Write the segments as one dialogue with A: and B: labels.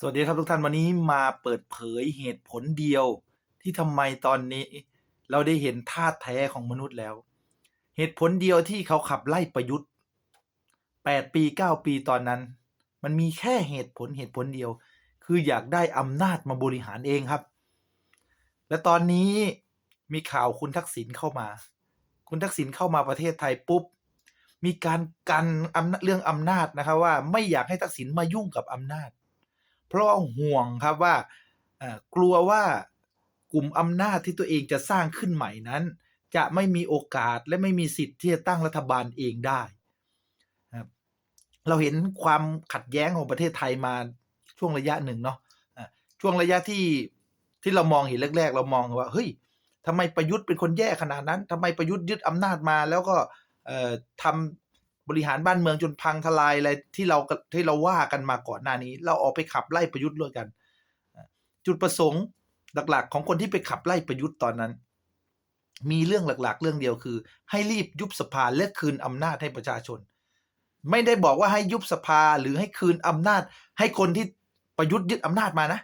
A: สวัสดีครับทุกท่านวันนี้มาเปิดเผยเหตุผลเดียว ที่ทำไมตอนนี้ เราได้เห็นท่าแท้ของมนุษย์แล้ว เหตุผลเดียวที่เขาขับไล่ประยุทธ์แปดปีเก้าปีตอนนั้น มันมีแค่เหตุผลเหตุผลเดียว คืออยากได้อำนาจมาบริหารเองครับ และตอนนี้มีข่าวคุณทักษิณเข้ามา คุณทักษิณเข้ามาประเทศไทยปุ๊บ มีการกันเรื่องอำนาจนะครับว่าไม่อยากให้ทักษิณมายุ่งกับอำนาจ เพราะห่วงครับว่ากลัวว่ากลุ่มอำนาจที่ตัวเองจะสร้างขึ้นใหม่นั้น จะไม่มีโอกาสและไม่มีสิทธิ์ที่จะตั้งรัฐบาลเองได้ครับเราเห็นความขัดแย้งของประเทศไทยมาช่วงระยะหนึ่งเนาะช่วงระยะที่ที่เรามองเห็นแรก ๆ เรามองว่าเฮ้ยทำไมประยุทธ์เป็นคนแย่ขนาดนั้นทำไมประยุทธ์ยึดอำนาจมาแล้วก็ทำ บริหารบ้านเมืองจนพังทลายอะไรที่เราที่เราว่ากันมาก่อนหน้านี้ เราออกไปขับไล่ประยุทธ์ด้วยกัน จุดประสงค์หลักๆ ของคนที่ไปขับไล่ประยุทธ์ตอนนั้น มีเรื่องหลักๆ เรื่องเดียวคือ ให้รีบยุบสภาและคืนอำนาจให้ประชาชน ไม่ได้บอกว่าให้ยุบสภาหรือให้คืนอำนาจ ให้คนที่ประยุทธ์ยึดอำนาจมานะ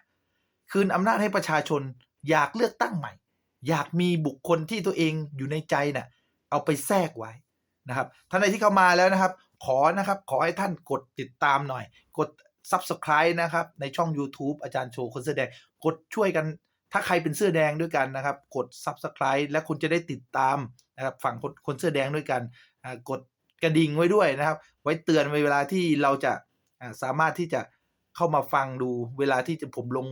A: คืนอำนาจให้ประชาชน อยากเลือกตั้งใหม่ อยากมีบุคคลที่ตัวเองอยู่ในใจน่ะ เอาไปแทรกไว้ นะครับท่านใดที่เข้ามาแล้วนะครับ ขอนะครับขอให้ท่านกดติดตามหน่อย กด Subscribe นะครับในช่อง YouTube อาจารย์โชว์คนเสื้อแดงกดช่วยกันถ้าใครเป็นเสื้อแดงด้วยกันนะครับ กด Subscribe และคุณจะได้ติดตามนะครับฝั่งคนคนเสื้อแดงด้วยกันกดกระดิ่งไว้ด้วยนะครับ ไว้เตือนเวลาที่เราจะสามารถที่จะเข้ามาฟังดูเวลาที่จะผมลง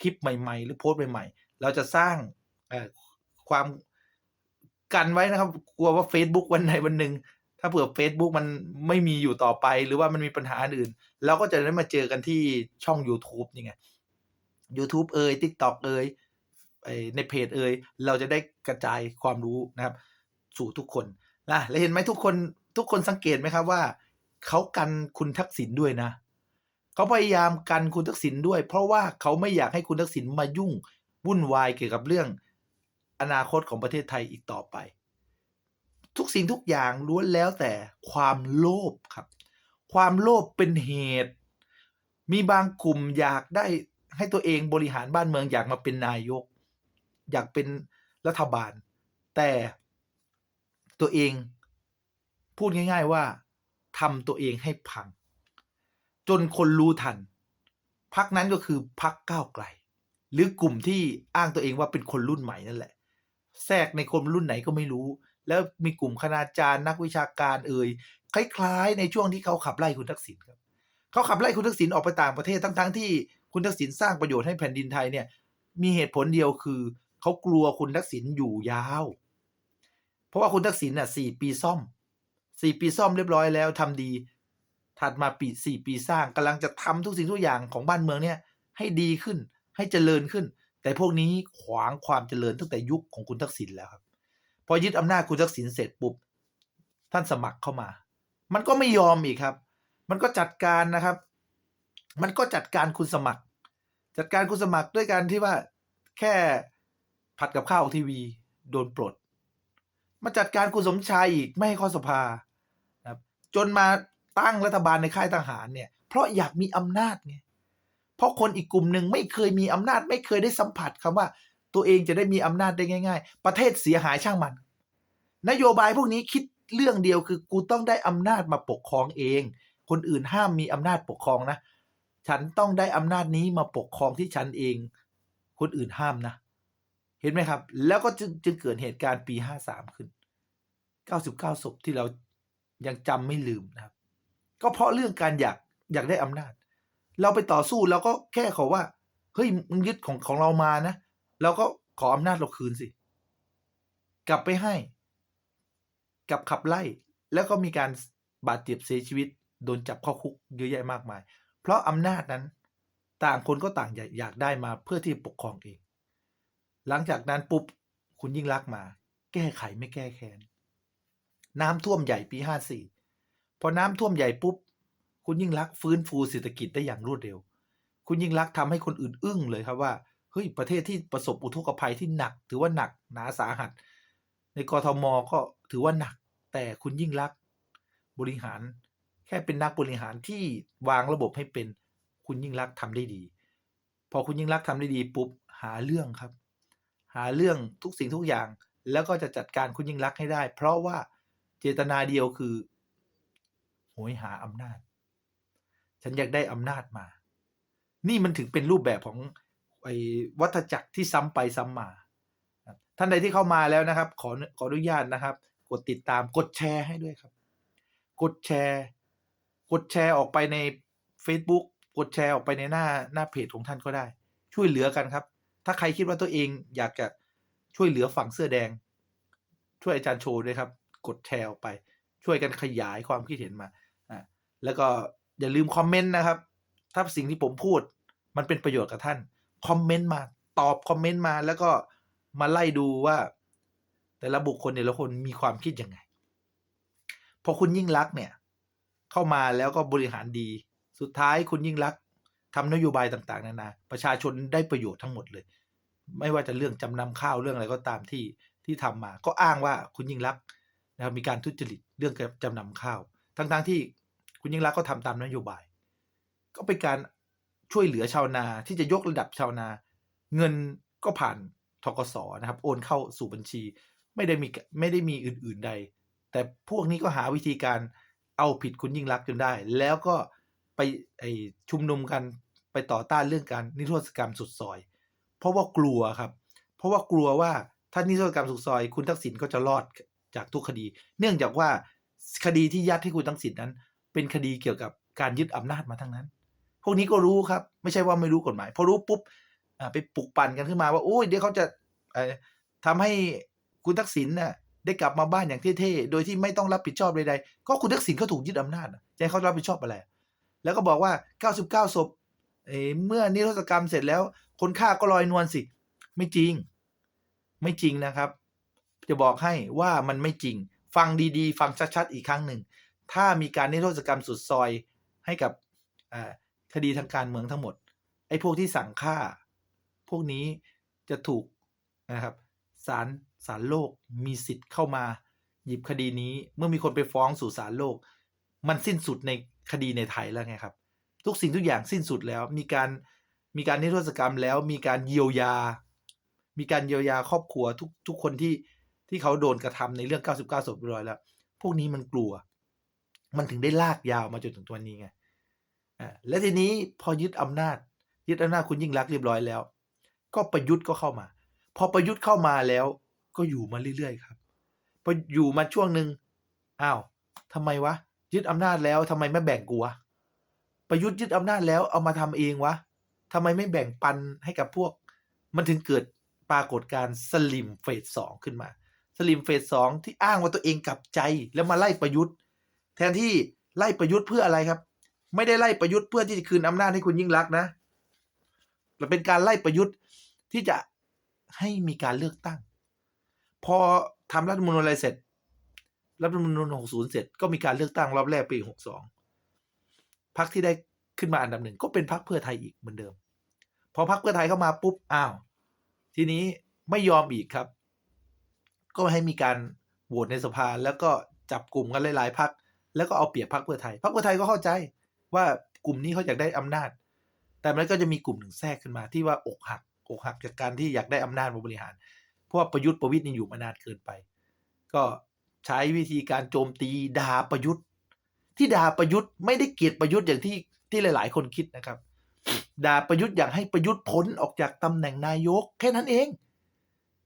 A: คลิปใหม่ ๆ หรือโพสต์ใหม่ ๆ เราจะสร้างความ กันไว้นะครับ กลัวว่า Facebook วันไหนวันหนึ่งถ้าเผื่อ Facebook มันไม่มีอยู่ต่อไป หรือว่ามันมีปัญหาอื่น เราก็จะได้มาเจอกันที่ช่อง YouTube นี่ไง YouTube เอย TikTok เอยไอ้ในเพจเอยเราจะได้กระจายความรู้นะครับ สู่ทุกคนนะแล้วเห็นไหมทุกคนทุกคนสังเกตไหมครับว่า เขากันคุณทักษิณด้วยนะเขาพยายามกันคุณทักษิณด้วย เพราะว่าเขาไม่อยากให้คุณทักษิณมายุ่งวุ่นวายเกี่ยวกับเรื่อง อนาคตของประเทศไทยอีกต่อไป ทุกสิ่งทุกอย่างล้วนแล้วแต่ความโลภครับ ความโลภเป็นเหตุ มีบางกลุ่มอยากได้ให้ตัวเองบริหารบ้านเมืองอยากมาเป็นนายก อยากเป็นรัฐบาล แต่ตัวเองพูดง่าย ๆว่าทำตัวเองให้พัง จนคนรู้ทันพักนั้นก็คือพักก้าวไกล หรือกลุ่มที่อ้างตัวเองว่าเป็นคนรุ่นใหม่นั่นแหละ แทรกในคนรุ่นไหนก็ไม่รู้ แล้วมีกลุ่มคณาจารย์นักวิชาการเอ่ยคล้ายๆ ในช่วงที่เขาขับไล่คุณทักษิณครับเขาขับไล่คุณทักษิณออกไปต่างประเทศทั้งๆที่คุณทักษิณสร้างประโยชน์ให้แผ่นดินไทยเนี่ย มีเหตุผลเดียวคือเขากลัวคุณทักษิณอยู่ยาว เพราะว่าคุณทักษิณน่ะสี่ปีซ่อมสี่ปีซ่อมเรียบร้อยแล้วทำดี ถัดมาปีสี่ปีสร้างกำลังจะทำทุกสิ่งทุกอย่างของบ้านเมืองเนี่ยให้ดีขึ้นให้เจริญขึ้น แต่พวกนี้ขวางความเจริญตั้งแต่ยุคของคุณทักษิณแล้วครับ พอยึดอำนาจคุณทักษิณเสร็จปุ๊บท่านสมัครเข้ามา มันก็ไม่ยอมอีกครับ มันก็จัดการนะครับ มันก็จัดการคุณสมัคร จัดการคุณสมัครด้วยการที่ว่าแค่ผัดกับข้าวออกทีวี โดนปลด มาจัดการคุณสมชายอีกไม่ให้ข้อสภานะครับจนมาตั้งรัฐบาลในค่ายทหารเนี่ย เพราะอยากมีอำนาจไง เพราะคนอีกกลุ่มหนึ่งไม่เคยมีอำนาจไม่เคยได้สัมผัสคำว่า ตัวเองจะได้มีอำนาจได้ง่าย ๆ ประเทศเสียหายช่างมัน นโยบายพวกนี้คิดเรื่องเดียวคือกูต้องได้อำนาจมาปกครองเอง คนอื่นห้ามมีอำนาจปกครองนะ ฉันต้องได้อำนาจนี้มาปกครองที่ฉันเอง คนอื่นห้ามนะ เห็นไหมครับ แล้วก็จึงจงเกิดเหตุการณ์ปีห้าสามขึ้นเก้าสิบเก้าศพที่เรายังจำไม่ลืมนะครับ ก็เพราะเรื่องการอยากอยากได้อำนาจ เราไปต่อสู้เราก็แค่ขอว่า เฮ้ยมึงยึดของของเรามานะเราก็ขออำนาจเราคืนสิ กลับไปให้ กลับขับไล่ แล้วก็มีการบาดเจ็บเสียชีวิต โดนจับเข้าคุกเยอะแยะมากมาย เพราะอำนาจนั้น ต่างคนก็ต่างอยากได้มาเพื่อที่ปกครองเอง หลังจากนั้นปุ๊บคุณยิ่งรักมา แก้ไขไม่แก้แค้นน้ำท่วมใหญ่ปีห้าสี่พอน้ำท่วมใหญ่ปุ๊บ คุณยิ่งรักฟื้นฟูเศรษฐกิจได้อย่างรวดเร็ว คุณยิ่งรักษณ์ทำให้คนอื่นอึ้งเลยครับว่าเฮ้ยประเทศที่ประสบอุทกภัยที่หนัก ถือว่าหนักหนาสาหัส ในกรทมก็ถือว่าหนัก แต่คุณยิ่งรักบริหาร แค่เป็นนักบริหารที่วางระบบให้เป็น คุณยิ่งรักษณ์ทำได้ดี พอคุณยิ่งรักษณ์ทำได้ดีปุ๊บหาเรื่องครับ หาเรื่องทุกสิ่งทุกอย่าง แล้วก็จะจัดการคุณยิ่งรักให้ได้ เพราะว่าเจตนาเดียวคือโหยหาอำนาจ ฉันอยากได้อำนาจมา นี่มันถึงเป็นรูปแบบของไอ้วัฏจักรที่ซ้ำไปซ้ำมา ท่านใดที่เข้ามาแล้วนะครับ ขอขออนุญาตนะครับ กดติดตามกดแชร์ให้ด้วยครับ กดแชร์ กดแชร์ออกไปใน Facebook กดแชร์ออกไปในหน้าหน้าเพจของท่านก็ได้ ช่วยเหลือกันครับ ถ้าใครคิดว่าตัวเองอยากจะช่วยเหลือฝั่งเสื้อแดง ช่วยอาจารย์โชว์ด้วยครับ กดแชร์ออกไป ช่วยกันขยายความคิดเห็นมาอ่าแล้วก็ อย่าลืมคอมเมนต์นะครับ ถ้าสิ่งที่ผมพูด มันเป็นประโยชน์กับท่าน คอมเมนต์มา ตอบคอมเมนต์มา แล้วก็มาไล่ดูว่า แต่ละบุคคลแต่ละคนมีความคิดยังไง พอคุณยิ่งรักเนี่ย เข้ามาแล้วก็บริหารดี สุดท้ายคุณยิ่งรักษณ์ทำนโยบายต่างๆนานา ประชาชนได้ประโยชน์ทั้งหมดเลย ไม่ว่าจะเรื่องจำนำข้าวเรื่องอะไรก็ตามที่ที่ทำมา ก็อ้างว่าคุณยิ่งรักนะครับมีการทุจริตเรื่องจำนำข้าว ทั้งๆที่ คุณยิ่งรักษณ์ก็ทำตามนโยบาย ก็เป็นการช่วยเหลือชาวนาที่จะยกระดับชาวนา เงินก็ผ่านทกสนะครับ โอนเข้าสู่บัญชี ไม่ได้มีไม่ได้มีอื่น ๆใด แต่พวกนี้ก็หาวิธีการเอาผิดคุณยิ่งรักษณ์จนได้ แล้วก็ไปไอชุมนุมกันไปต่อต้านเรื่องการนิรโทษกรรมสุดซอย เพราะว่ากลัวครับ เพราะว่ากลัวว่าถ้านิรโทษกรรมสุดซอย คุณทักษิณก็จะรอดจากทุกคดี เนื่องจากว่าคดีที่ยัดให้คุณทักษิณนั้น เป็นคดีเกี่ยวกับการยึดอำนาจมาทั้งนั้น พวกนี้ก็รู้ครับ ไม่ใช่ว่าไม่รู้กฎหมาย พอรู้ปุ๊บไปปลุกปั่นกันขึ้นมาว่าโอ้ยเดี๋ยวเขาจะเอ่อทำให้คุณทักษิณน่ะได้กลับมาบ้านอย่างเท่ๆ โดยที่ไม่ต้องรับผิดชอบใดๆ ก็คุณทักษิณเขาถูกยึดอำนาจน่ะจะให้เขารับผิดชอบอะไร แล้วก็บอกว่า 99ศพเเมื่อนิรโทษกรรมเสร็จแล้ว คนฆ่าก็ลอยนวลสิ ไม่จริง ไม่จริงนะครับ จะบอกให้ว่ามันไม่จริง ฟังดีๆ ฟังชัดๆ อีกครั้งหนึ่ง ถ้ามีการนิรโทษกรรมสุดซอยให้กับคดีทางการเมืองทั้งหมด ไอ้พวกที่สั่งฆ่า พวกนี้จะถูกนะครับศาลศาลโลกมีสิทธิ์เข้ามาหยิบคดีนี้ เมื่อมีคนไปฟ้องสู่ศาลโลก มันสิ้นสุดในคดีในไทยแล้วไงครับ ทุกสิ่งทุกอย่างสิ้นสุดแล้วมีการมีการนิรโทษกรรมแล้วมีการเยียวยา มีการเยียวยาครอบครัวทุกทุกคนที่ที่เขาโดนกระทำในเรื่อง 99ศพเรียบร้อยแล้ว พวกนี้มันกลัว มันถึงได้ลากยาวมาจนถึงตัวนี้ไงอ่าและทีนี้พอยึดอำนาจ ยึดอำนาจคุณยิ่งรักเรียบร้อยแล้ว ก็ประยุทธ์ก็เข้ามา พอประยุทธ์เข้ามาแล้ว ก็อยู่มาเรื่อยๆครับพออยู่มาช่วงหนึ่งอ้าวทำไมวะ ยึดอำนาจแล้วทำไมไม่แบ่งกูวะประยุทธ์ยึดอำนาจแล้วเอามาทำเองวะทำไมไม่แบ่งปันให้กับพวก มันถึงเกิดปรากฏการณ์สลิมเฟสสองขึ้นมา สลิมเฟสสองที่อ้างว่าตัวเองกลับใจแล้วมาไล่ประยุทธ์ แทนที่ไล่ประยุทธ์เพื่ออะไรครับ ไม่ได้ไล่ประยุทธ์เพื่อที่จะคืนอำนาจให้คุณยิ่งรักนะแต่เป็นการไล่ประยุทธ์ที่จะให้มีการเลือกตั้ง พอทำรัฐมนูญอะไรเสร็จ รัฐมนูญ60 เสร็จ ก็มีการเลือกตั้งรอบแรกปี 62พรรคที่ได้ขึ้นมาอันดับหนึ่งก็เป็นพรรคเพื่อไทยอีกเหมือนเดิม พอพรรคเพื่อไทยเข้ามาปุ๊บอ้าว ทีนี้ไม่ยอมอีกครับ ก็ให้มีการโหวตในสภาแล้วก็จับกลุ่มกันหลายๆพรรค แล้วก็เอาเปรียบพรรคเพื่อไทยพรรคเพื่อไทยก็เข้าใจว่ากลุ่มนี้เขาอยากได้อำนาจ แต่มันก็จะมีกลุ่มหนึ่งแทรกขึ้นมาที่ว่าอกหักอกหักจากการที่อยากได้อำนาจมาบริหาร เพราะว่าประยุทธ์ประวิตยนี่อยู่มานานเกินไป ก็ใช้วิธีการโจมตีด่าประยุทธ์ ที่ด่าประยุทธ์ไม่ได้เกลียดประยุทธ์อย่างที่ที่หลาย ๆ คนคิดนะครับด่าประยุทธ์อยากให้ประยุทธ์พ้นออกจากตำแหน่งนายก แค่นั้นเอง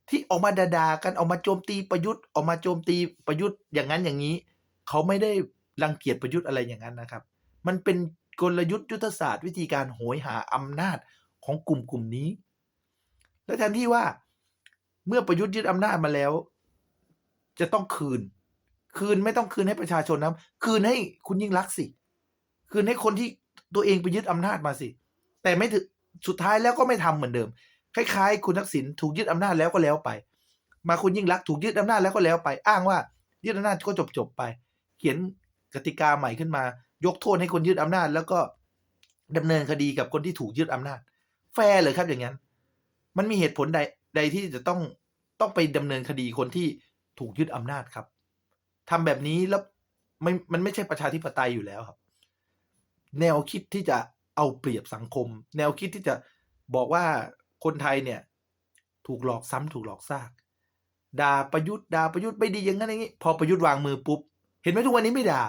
A: ที่ออกมาด่าๆกันออกมาโจมตีประยุทธ์ออกมาโจมตีประยุทธ์อย่างนั้นอย่างนี้ เขาไม่ได้รังเกียจประยุทธ์อะไรอย่างนั้นนะครับ มันเป็นกลยุทธ์ยุทธศาสตร์วิธีการโหยหาอำนาจของกลุ่มกลุ่มนี้ และแทนที่ว่าเมื่อประยุทธ์ยึดอำนาจมาแล้ว จะต้องคืน คืนไม่ต้องคืนให้ประชาชนนะคืนให้คุณยิ่งรักษณ์สิ คืนให้คนที่ตัวเองไปยึดอำนาจมาสิ แต่ไม่ถึงสุดท้ายแล้วก็ไม่ทำเหมือนเดิม คล้ายๆ คุณทักษิณถูกยึดอำนาจแล้วก็แล้วไป มาคุณยิ่งรักษณ์ถูกยึดอำนาจแล้วก็แล้วไป อ้างว่ายึดอำนาจก็จบๆไป ขียนกติกาใหม่ขึ้นมา ยกโทษให้คนยึดอำนาจ แล้วก็ดำเนินคดีกับคนที่ถูกยึดอำนาจ แฟร์เลยครับอย่างนั้น มันมีเหตุผลใดใดที่จะต้องต้องไปดำเนินคดีคนที่ถูกยึดอำนาจครับทำแบบนี้แล้วไม่มันไม่ใช่ประชาธิปไตยอยู่แล้วครับ แนวคิดที่จะเอาเปรียบสังคม แนวคิดที่จะบอกว่าคนไทยเนี่ย ถูกหลอกซ้ำถูกหลอกซากด่าประยุทธ์ด่าประยุทธ์ไม่ดีอย่างนั้นอย่างนี้ พอประยุทธ์วางมือปุ๊บ เห็นไหมทุกวันนี้ไม่ด่า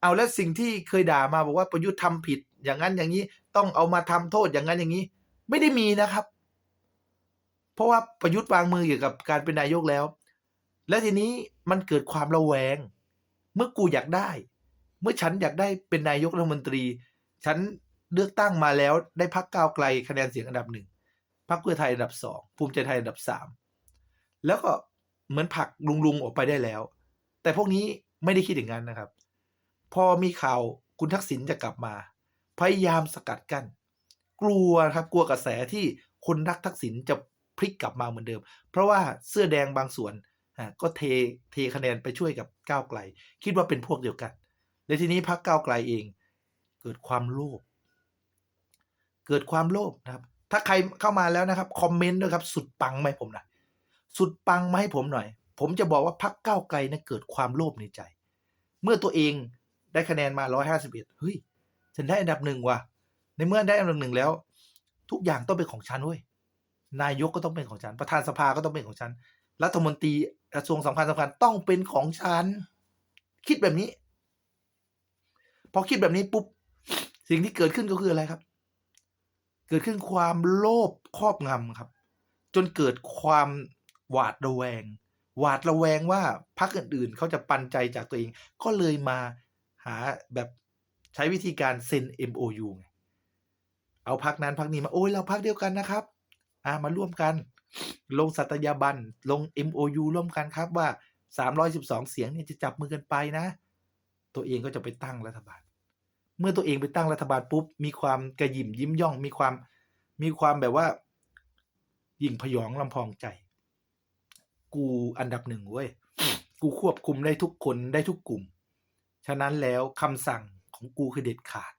A: เอาแล้วสิ่งที่เคยด่ามาบอกว่าประยุทธ์ทำผิด อย่างนั้นอย่างนี้ต้องเอามาทำโทษอย่างนั้นอย่างนี้ ไม่ได้มีนะครับ เพราะว่าประยุทธ์วางมือเกี่กับการเป็นนายกแล้ว และทีนี้มันเกิดความระแวง เมื่อกูอยากได้ เมื่อฉันอยากได้เป็นนายกรัฐมนตรี ฉันเลือกตั้งมาแล้วได้พักก้าวไกลคะแนนเสียงอันดับหนึ่งพักเพื่อไทยอันดับสองภูมิใจไทยอันดับสามแล้วก็เหมือนผักลุงๆออกไปได้แล้ว แต่พวกนี้ไม่ได้คิดอย่างนั้นนะครับ พอมีข่าวคุณทักษิณจะกลับมา พยายามสกัดกัน้นกลัวครับกลัวกระแสที่คนรักทักษิณจะพลิกกลับมาเหมือนเดิม เพราะว่าเสื้อแดงบางส่วนก็เทเทคะแนนไปช่วยกับก้าวไกล คิดว่าเป็นพวกเดียวกันและทีนี้พักก้าวไกลเองเกิดความโลภเกิดความโลภนะครับ ถ้าใครเข้ามาแล้วนะครับคอมเมนต์ด้วยครับ สุดปังไหมผมหน่อยสุดปังมาให้ผมหน่อย ผมจะบอกว่าพักก้าวไกลนะเกิดความโลภในใจ เมื่อตัวเองได้คะแนนมาร้อยห้าสิบเอ็ดเฮ้ย ฉันได้อันดับหนึ่งว่ะ ในเมื่อได้อันดับหนึ่งแล้ว ทุกอย่างต้องเป็นของฉันเว้ย นายกก็ต้องเป็นของฉัน ประธานสภาก็ต้องเป็นของฉัน รัฐมนตรีกระทรวงสำคัญสำคัญต้องเป็นของฉัน คิดแบบนี้ พอคิดแบบนี้ปุ๊บ สิ่งที่เกิดขึ้นก็คืออะไรครับ เกิดขึ้นความโลภครอบงำครับ จนเกิดความหวาดระแวง หวาดระแวงว่าพรรคอื่นๆเขาจะปันใจจากตัวเอง ก็เลยมาหาแบบใช้วิธีการเซ็น MOU ไงเอาพักนั้นพักนี้มาโอ้ยเราพักเดียวกันนะครับอ่ามาร่วมกัน ลงสัตยาบันลง MOU ร่วมกันครับว่า 312 เสียงเนี่ยจะจับมือกันไปนะ ตัวเองก็จะไปตั้งรัฐบาล เมื่อตัวเองไปตั้งรัฐบาลปุ๊บมีความกระยิมยิ้มย่องมีความมีความแบบว่า ยิ่งพยองลำพองใจ กูอันดับหนึ่งเว้ยกูควบคุมได้ทุกคนได้ทุกกลุ่ม ฉะนั้นแล้วคำสั่งของกูคือเด็ดขาด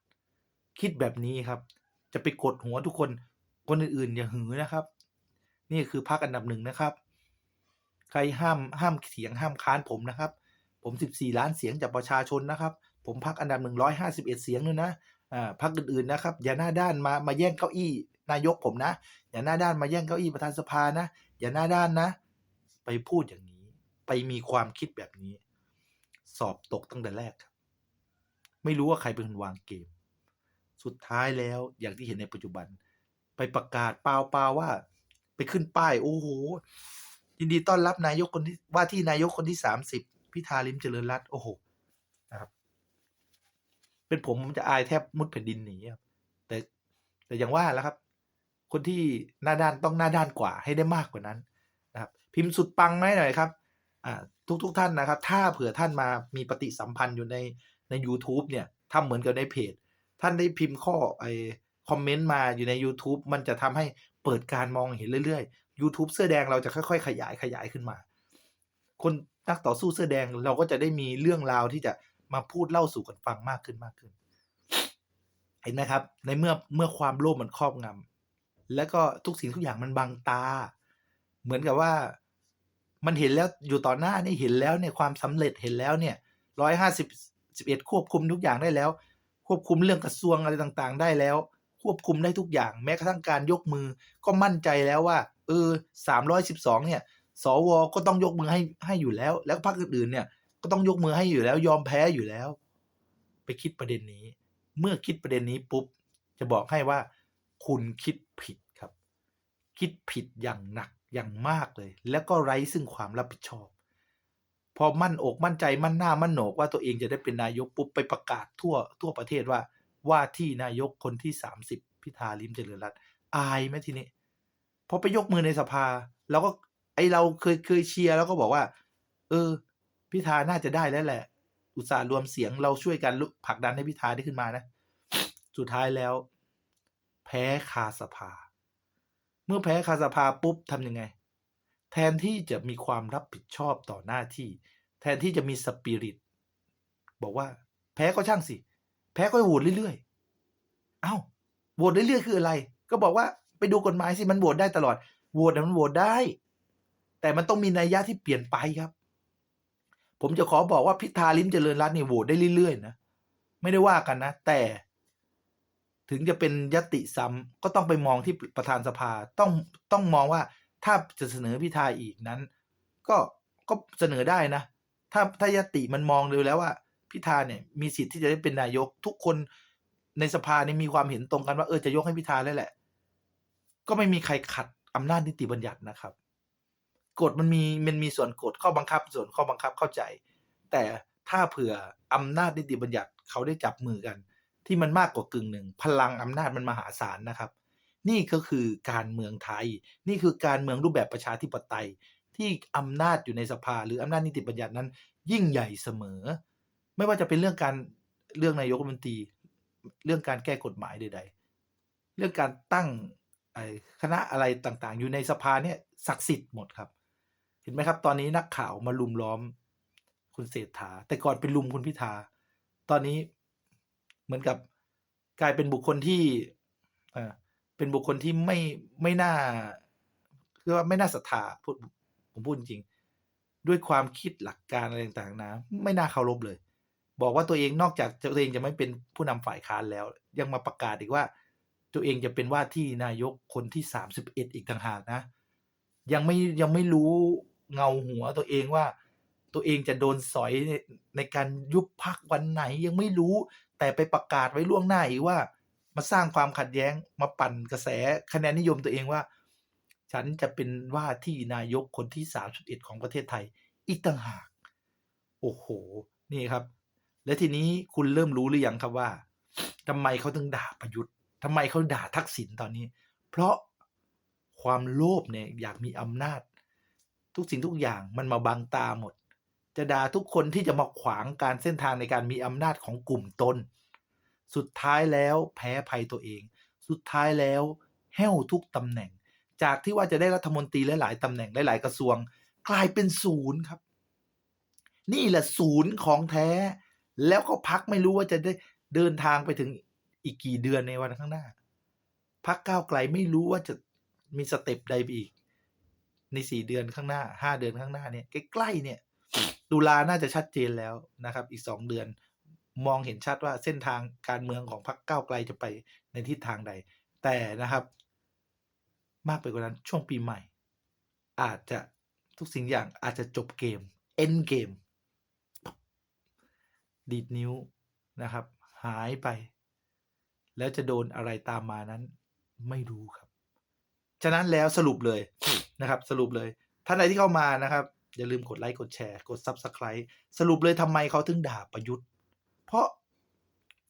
A: คิดแบบนี้ครับ จะไปกดหัวทุกคนคนอื่นๆอย่าหือนะครับ นี่คือพรรคอันดับหนึ่งนะครับ ใครห้ามห้ามเสียงห้ามค้านผมนะครับ ผม 14 ล้านเสียงจากประชาชนนะครับ ผมพรรคอันดับ151เอ็ดเสียงเลยนะอ่าพรรคอื่นๆนะครับ อย่าหน้าด้านมามาแย่งเก้าอี้นายกผมนะ อย่าหน้าด้านมาแย่งเก้าอี้ประธานสภานะ อย่าหน้าด้านนะ ไปพูดอย่างนี้ ไปมีความคิดแบบนี้ สอบตกตั้งแต่แรกครับไม่รู้ว่าใครเป็นคนวางเกม สุดท้ายแล้วอย่างที่เห็นในปัจจุบัน ไปประกาศเปล่าๆว่า ไปขึ้นป้าย โอ้โหยินดีต้อนรับนายกคนที่ว่าที่นายกคนที่สามสิบพิธาลิมเจริญรัตน์โอ้โหนะครับ เป็นผมผมจะอายแทบมุดแผ่นดินหนีครับแต่แต่อย่างว่าแล้วครับ คนที่หน้าด้านต้องหน้าด้านกว่าให้ได้มากกว่านั้น พิมพ์สุดปังไหมหน่อยครับทุกทุกท่านนะครับ ถ้าเผื่อท่านมามีปฏิสัมพันธ์อยู่ในใน u t u b e เนี่ยทำเหมือนกับในเพจ ท่านได้พิมพ์ข้อไอคอมเมนต์มาอยู่ใน YouTube มันจะทำให้เปิดการมองเห็นเรื่อยๆ YouTube เสื้อแดงเราจะค่อยๆ ขยายขยายขึ้นมา คนนักต่อสู้เสื้อแดงเราก็จะได้มีเรื่องราวที่จะมาพูดเล่าสู่กันฟังมากขึ้นมากขึ้น เห็นไหมครับ ในเมื่อเมื่อความโลภมันครอบงำแล้วก็ทุกสิ่งทุกอย่างมันบังตา เหมือนกับว่า มันเห็นแล้วอยู่ต่อหน้านี่เห็นแล้วเนี่ยความสำเร็จเห็นแล้วเนี่ยร้อยห้าสิบสิบเอ็ดควบคุมทุกอย่างได้แล้ว ควบคุมเรื่องกระทรวงอะไรต่างๆ ได้แล้ว ควบคุมได้ทุกอย่าง แม้กระทั่งการยกมือก็มั่นใจแล้วว่า เออสามร้อยสิบสองเนี่ย สวก็ต้องยกมือให้ให้อยู่แล้ว แล้วพรรคอื่นๆเนี่ยก็ต้องยกมือให้อยู่แล้ว ยอมแพ้อยู่แล้ว ไปคิดประเด็นนี้ เมื่อคิดประเด็นนี้ปุ๊บจะบอกให้ว่า คุณคิดผิดครับ คิดผิดอย่างหนัก อย่างมากเลย แล้วก็ไร้ซึ่งความรับผิดชอบ พอมั่นอกมั่นใจมั่นหน้ามั่นโหนกว่าตัวเองจะได้เป็นนายกปุ๊บไปประกาศทั่วทั่วประเทศว่าว่าที่นายกคนที่สามสิบพิธาลิมเจริญรัตน์อายไหมทีนี้พอไปยกมือในสภา แล้วก็ไอเราเคยเคยเชียร์แล้วก็บอกว่า เออ พิธาน่าจะได้แล้วแหละ อุตส่าห์รวมเสียงเราช่วยกันผลักดันให้พิธาได้ขึ้นมานะ สุดท้ายแล้ว แพ้คาสภา เมื่อแพ้คาสภาปุ๊บทำยังไง แทนที่จะมีความรับผิดชอบต่อหน้าที่ แทนที่จะมีสปิริต บอกว่า แพ้ก็ช่างสิ แพ้ก็โหวตเรื่อยๆ เอ้าโหวตเรื่อยๆ คืออะไร ก็บอกว่าไปดูกฎหมายสิมันโหวตได้ตลอดโหวตมันโหวตได้ แต่มันต้องมีนัยยะที่เปลี่ยนไปครับ ผมจะขอบอกว่าพิธาลิมเจริญรัตน์นี่โหวตได้เรื่อยๆนะไม่ได้ว่ากันนะ แต่ ถึงจะเป็นยติซ้ำก็ต้องไปมองที่ประธานสภาต้องต้องมองว่าถ้าจะเสนอพิธาอีกนั้น ก็ก็เสนอได้นะ ถ้าถ้ายติมันมองดูแล้วว่า พิธาเนี่ยมีสิทธิ์ที่จะได้เป็นนายกทุกคนในสภาเนี่ยมีความเห็นตรงกันว่าเออจะยกให้พิธาแล้วแหละ ก็ไม่มีใครขัดอำนาจนิติบัญญัตินะครับกฎมันมีมันมีส่วนกฎข้อบังคับส่วนข้อบังคับเข้าใจ แต่ถ้าเผื่ออำนาจนิติบัญญัติเขาได้จับมือกัน ที่มันมากกว่ากึ่งหนึ่งพลังอำนาจมันมหาศาลนะครับ นี่ก็คือการเมืองไทย นี่คือการเมืองรูปแบบประชาธิปไตย ที่อำนาจอยู่ในสภา หรืออำนาจนิติบัญญัตินั้น ยิ่งใหญ่เสมอ ไม่ว่าจะเป็นเรื่องการเรื่องนายกรัฐมนตรีเรื่องการแก้กฎหมายใด ๆ เรื่องการตั้งคณะอะไรต่างๆ อยู่ในสภาเนี่ยศักดิ์สิทธิ์หมดครับ เห็นไหมครับ ตอนนี้นักข่าวมาลุมล้อมคุณเศรษฐา แต่ก่อนเป็นลุมคุณพิธา ตอนนี้ มือนกับกลายเป็นบุคคลที่เอ่อเป็นบุคคลที่ไม่ไม่น่าคือว่าไม่น่าศรัทธาพูดผมพูดจริง ด้วยความคิดหลักการอะไรต่างๆนะ ไม่น่าเคารพเลย บอกว่าตัวเองนอกจากตัวเองจะไม่เป็นผู้นำฝ่ายค้านแล้ว ยังมาประกาศอีกว่า ตัวเองจะเป็นว่าที่นายกคนที่สามสิบเอ็ดอีกต่างหากนะ ยังไม่ยังไม่รู้เงาหัวตัวเองว่า ตัวเองจะโดนสอยในการยุบพักวันไหนยังไม่รู้ แต่ไปประกาศไว้ล่วงหน้าอีกว่า มาสร้างความขัดแย้งมาปั่นกระแสคะแนนนิยมตัวเองว่า ฉันจะเป็นว่าที่นายกคนที่สามเอ็ดของประเทศไทย อีกต่างหาก โอ้โห นี่ครับ และทีนี้คุณเริ่มรู้หรือยังครับว่าทำไมเขาถึงด่าประยุทธ์ทำไมเขาด่าทักษิณตอนนี้ เพราะความโลภเนี่ยอยากมีอำนาจ ทุกสิ่งทุกอย่างมันมาบังตาหมด จะด่าทุกคนที่จะมาขวางการเส้นทางในการมีอำนาจของกลุ่มตน สุดท้ายแล้วแพ้ภัยตัวเอง สุดท้ายแล้วแห้วทุกตำแหน่ง จากที่ว่าจะได้รัฐมนตรีหลายๆตำแหน่งหลายๆกระทรวง กลายเป็นศูนย์ครับ นี่แหละศูนย์ของแท้ แล้วก็พักไม่รู้ว่าจะได้เดินทางไปถึงอีกกี่เดือนในวันข้างหน้าพักก้าวไกลไม่รู้ว่าจะมีสเต็ปใดไปอีก ในสี่เดือนข้างหน้าห้าเดือนข้างหน้าเนี่ยใกล้ๆเนี่ย ตุลาน่าจะชัดเจนแล้วนะครับ อีกสองเดือนมองเห็นชัดว่าเส้นทางการเมืองของพรรคก้าวไกลจะไปในทิศทางใด แต่นะครับ มากไปกว่านั้นช่วงปีใหม่ อาจจะทุกสิ่งอย่างอาจจะจบเกม end เกมดีดนิ้วนะครับ หายไป แล้วจะโดนอะไรตามมานั้น ไม่รู้ครับ ฉะนั้นแล้วสรุปเลยนะครับ สรุปเลยท่านใดที่เข้ามานะครับ อย่าลืมกดไลค์กดแชร์กด Subscribe สรุปเลยทำไมเขาถึงด่าประยุทธ์ เพราะ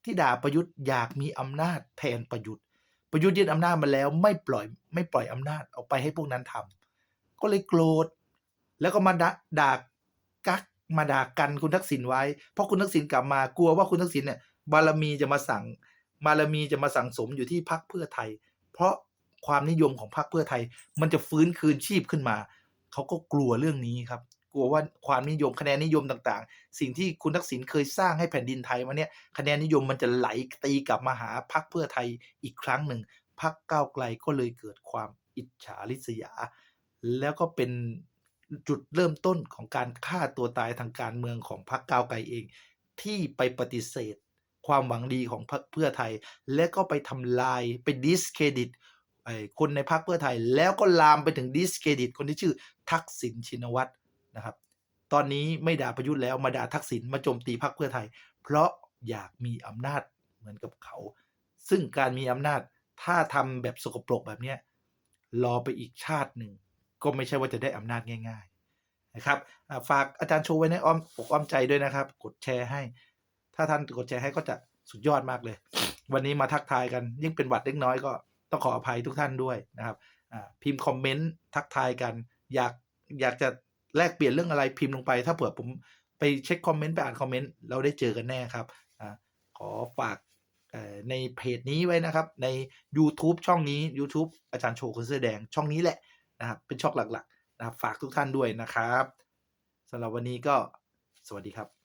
A: ที่ด่าประยุทธ์อยากมีอำนาจแทนประยุทธ์ ประยุทธ์ยึดอำนาจมาแล้วไม่ปล่อยไม่ปล่อยอำนาจออกไปให้พวกนั้นทำก็เลยโกรธ แล้วก็มาด่ากักมาด่ากันคุณทักษิณไว้ เพราะคุณทักษิณกลับมากลัวว่าคุณทักษิณเนี่ยบารมีจะมาสั่งบารมีจะมาสั่งสมอยู่ที่พรรคเพื่อไทย เพราะความนิยมของพรรคเพื่อไทย มันจะฟื้นคืนชีพขึ้นมา เขาก็กลัวเรื่องนี้ครับ กลัวว่าความนิยมคะแนนนิยมต่างๆ สิ่งที่คุณทักษิณเคยสร้างให้แผ่นดินไทยมาเนี่ยคะแนนนิยมมันจะไหลตีกลับมาหาพรรคเพื่อไทยอีกครั้งหนึ่งพรรคก้าวไกลก็เลยเกิดความอิจฉาริษยา แล้วก็เป็นจุดเริ่มต้นของการฆ่าตัวตายทางการเมืองของพรรคก้าวไกลเอง ที่ไปปฏิเสธ ความหวังดีของพรรคเพื่อไทย และก็ไปทำลายไปดิสเครดิตคนในพรรคเพื่อไทย แล้วก็ลามไปถึงดิสเครดิตคนที่ชื่อ ทักษิณชินวัตรนะครับ ตอนนี้ไม่ด่าประยุทธ์แล้วมาด่าทักษิณมาโจมตีพรรคเพื่อไทย เพราะอยากมีอำนาจเหมือนกับเขา ซึ่งการมีอำนาจถ้าทำแบบสกปรกแบบเนี้ยรอไปอีกชาติหนึ่ง ก็ไม่ใช่ว่าจะได้อำนาจง่าย ๆ นะครับฝากอาจารย์โชว์ไว้ในอ้อมอกอ้อมใจด้วยนะครับ กดแชร์ให้ ถ้าท่านกดแชร์ให้ก็จะสุดยอดมากเลย วันนี้มาทักทายกันยิ่งเป็นหวัดเล็กน้อยก็ต้องขออภัยทุกท่านด้วยนะครับพิมพ์คอมเมนต์ทักทายกัน อยากอยากจะแลกเปลี่ยนเรื่องอะไรพิมพ์ลงไป ถ้าเผื่อผมไปเช็คคอมเมนต์ไปอ่านคอมเมนต์เราได้เจอกันแน่ครับอ่าขอฝากในเพจนี้ไว้นะครับ ใน YouTube ช่องนี้ YouTube อาจารย์โชว์คนเสื้อแดงช่องนี้แหละนะครับ เป็นช่องหลักๆนะฝากทุกท่านด้วยนะครับสำหรับวันนี้ก็สวัสดีครับ